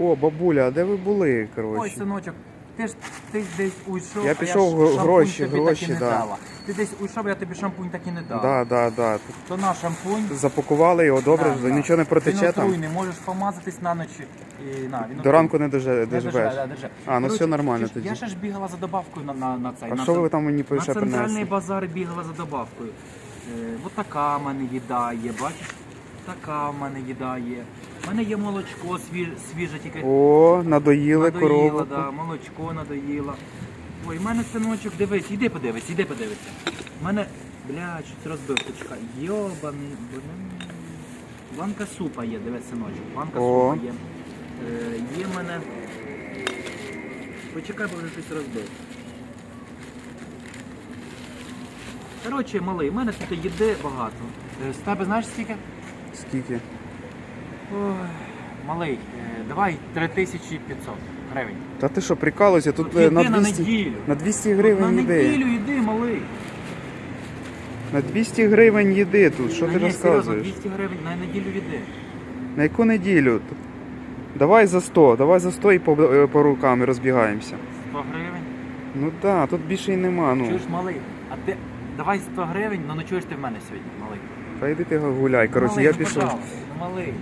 О, бабуля, а де ви були, Ой, коротше? синочок, ти ж ти десь уйшов, Я а пішов, ж гро- шампунь гроші, тобі гроші, так і не да. дала. Ти десь уйшов, я тобі шампунь так і не дав. Да, да, да. То на шампунь. Запакували його добре, Да, да. нічого не протече там. отруйний, можеш помазатись на ночі. І, на, він До ранку не доже- Не доживеш. доживе, да, доживе. А, ну Коротше, все нормально ти ж- тоді. Я ще ж бігала за добавкою на, на, на цей. А на що ви там мені На ще центральний принесли? базар бігала за добавкою. Е, от така в мене їда є, бачиш? Така в мене їда є. Мене є молочко свіж, свіже, тільки О, надоїли корову. да, молочко надоїло. Ой, в мене синочок, дивись, іди подивись, іди подивись. У мене, бля, щось розбив, почекай. Йобаний, блин. Банка супа є, дивись, синочок. Банка О. супа є. Е, є в мене. Почекай, бо вже щось розбив. Коротше, малий, в мене тут їди багато. Е, З тебе знаєш скільки? Скільки? Малий, е, давай 3500 гривень. Та ти що, прикалуйся, тут От е, на на 200, неділю. на 200 На неділю йди, малий. На 200 гривень їди тут, що Та ти ні, серйозно, розказуєш? 200 гривень на неділю йди. На яку неділю? Давай за 100, давай за 100 і по, е, по рукам і розбігаємося. 100 гривень. Ну так, тут більше і нема. Ну. Чуєш, малий, а ти давай 100 гривень, але ночуєш ти в мене сьогодні, малий. Та йди ти гуляй. Коротше, я ну, пішов. ну, малий.